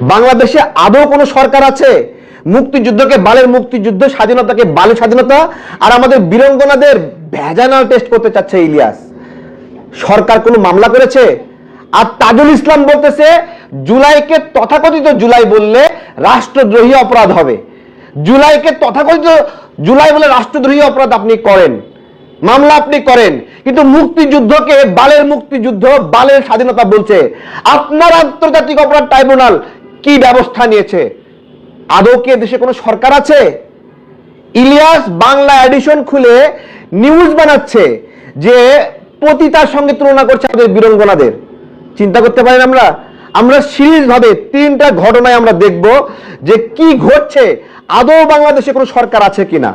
বাংলাদেশে আদৌ কোনো সরকার আছে? মুক্তিযুদ্ধকে বালের মুক্তিযুদ্ধ, স্বাধীনতাকে বালের স্বাধীনতা, আর আমাদের বীরঙ্গনাদের ভেজানাল টেস্ট করতে চাচ্ছে ইলিয়াস। সরকার কোনো মামলা করেছে? আর তাজুল ইসলাম বলতেছে, জুলাইকে তথাকথিত জুলাই বললে রাষ্ট্রদ্রোহী অপরাধ হবে। জুলাইকে তথাকথিত জুলাই বলে রাষ্ট্রদ্রোহী অপরাধ আপনি করেন। মামলা আপনি করেন, কিন্তু মুক্তিযুদ্ধকে বালের মুক্তিযুদ্ধ, বালের স্বাধীনতা বলছে। আপনার আন্তর্জাতিক অপরাধ ট্রাইব্যুনাল কি ব্যবস্থা নিয়েছে? আদৌ কি দেশে কোনো সরকার আছে? ইলিয়াস বাংলা এডিশন খুলে নিউজ বানাচ্ছে যে পতিতার সঙ্গে তুলনা করছে আমাদের বীরঙ্গনাদের। চিন্তা করতে পারেন আমরা? আমরা সিরিজ ভাবে তিনটা ঘটনায় আমরা দেখব যে কি ঘটছে। আদৌ বাংলাদেশে কোনো সরকার আছে কিনা?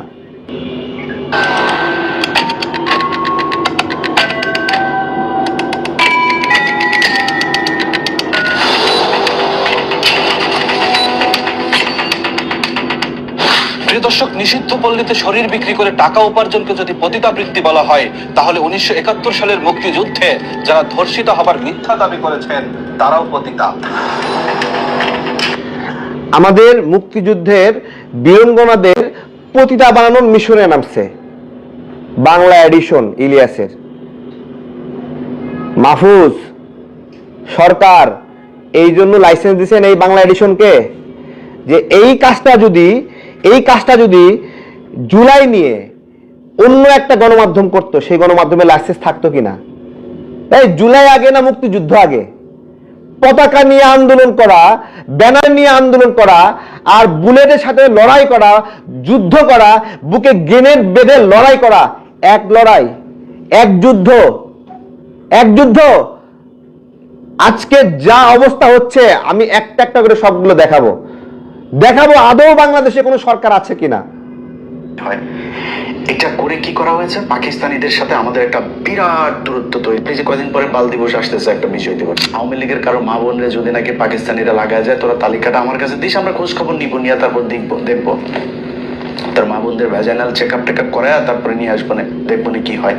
প্রিয় নিষিদ্ধ পল্লীতে শরীর বিক্রি করে টাকা উপার্জনকে যদি পতিতাবৃত্তি বলা হয়, তাহলে উনিশশো একাত্তর সালের মুক্তিযুদ্ধে যারা ধর্ষিত হবার মিথ্যা দাবি করেছেন, তারাও পতিতা। আমাদের মুক্তিযুদ্ধের বীরঙ্গনাদের পতিতা বানানোর মিশনে নামছে। বাংলা এডিশন, ইলিয়াসের। মাহফুজ, সরকার, এই জন্য লাইসেন্স দিয়েছেন এই বাংলা এডিশনকে, যে এই কাজটা যদি এই কাজটা যদি জুলাই নিয়ে অন্য একটা গণমাধ্যম করতো, সেই গণমাধ্যমে লাইসেন্স থাকতো কিনা? এই জুলাই আগে না মুক্তিযুদ্ধ আগে? পতাকা নিয়ে আন্দোলন করা, ব্যানার নিয়ে আন্দোলন করা, আর বুলেটের সাথে লড়াই করা, যুদ্ধ করা, বুকে গ্রেনেড বেঁধে লড়াই করা, এক লড়াই, এক যুদ্ধ এক যুদ্ধ। আজকে যা অবস্থা হচ্ছে, আমি একটা একটা করে সবগুলো দেখাবো। দেখাবো আদৌ বাংলাদেশে কোনো সরকার আছে কিনা। হয়। এটা করে কি করা হয়েছে? পাকিস্তানিদের সাথে আমাদের একটা বিরাট দূরত্ব তৈরি। যে কয়দিন পরে বাল দিবস আসতেছে একটা বিষয় দিবস। আওয়ামী লীগের কারও মা বোনরে যদি নাকি পাকিস্তানিরা লাগায় যায় তোরা তালিকাটা আমার কাছে দিস আমরা খোঁজ খবর নিব নিয়ে তারপর দেখব দেখব। তার মা বোনদের vaginal check up take up করায় তারপরে নিয়ে আসব না দেখব না কি হয়।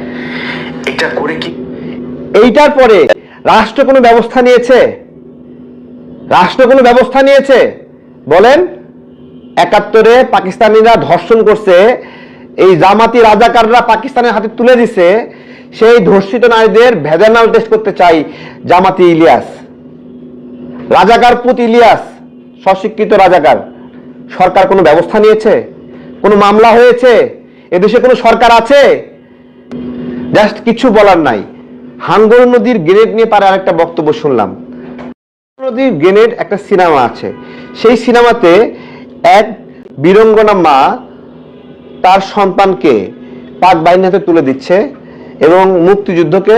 এটা করে কি এইটার পরে রাষ্ট্র কোনো ব্যবস্থা নিয়েছে? রাষ্ট্র কোনো ব্যবস্থা নিয়েছে? বলেন, একাত্তরে পাকিস্তানিরা ধর্ষণ করছে, এই জামাতি রাজাকাররা পাকিস্তানের হাতে তুলে দিছে, সেই ধর্ষিত নারীদের ভেজানাল টেস্ট করতে চাই জামাতি ইলিয়াস। রাজাকার পুত ইলিয়াস, স্বশিক্ষিত রাজাকার, সরকার কোনো ব্যবস্থা নিয়েছে? কোনো মামলা হয়েছে? এদেশে কোনো সরকার আছে? জাস্ট কিছু বলার নাই। হাঙ্গর নদীর গ্রেড নিয়ে তার আরেকটা বক্তব্য শুনলাম। নদীর গ্রেনেড একটা সিনেমা আছে, সেই সিনেমাতে এক বীরঙ্গনা মা তার সন্তানকে পাক বাহিনী হাতে তুলে দিচ্ছে এবং মুক্তিযুদ্ধকে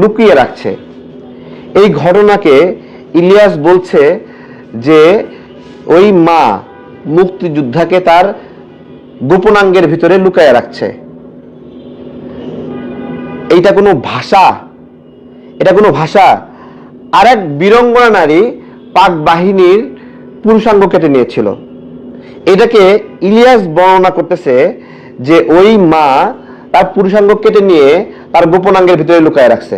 লুকিয়ে রাখছে। এই ঘটনাকে ইলিয়াস বলছে যে, ওই মা মুক্তিযোদ্ধাকে তার গোপনাঙ্গের ভিতরে লুকায় রাখছে। এইটা কোনো ভাষা? এটা কোনো ভাষা? আর এক বীরঙ্গনা নারী পাক বাহিনীর পুরুষাঙ্গ কেটে নিয়েছিল। এটাকে ইলিয়াস বর্ণনা করতেছে যে ওই মা তার পুরুষাঙ্গ কেটে নিয়ে তার গোপনাঙ্গের ভিতরে লুকায় রাখছে।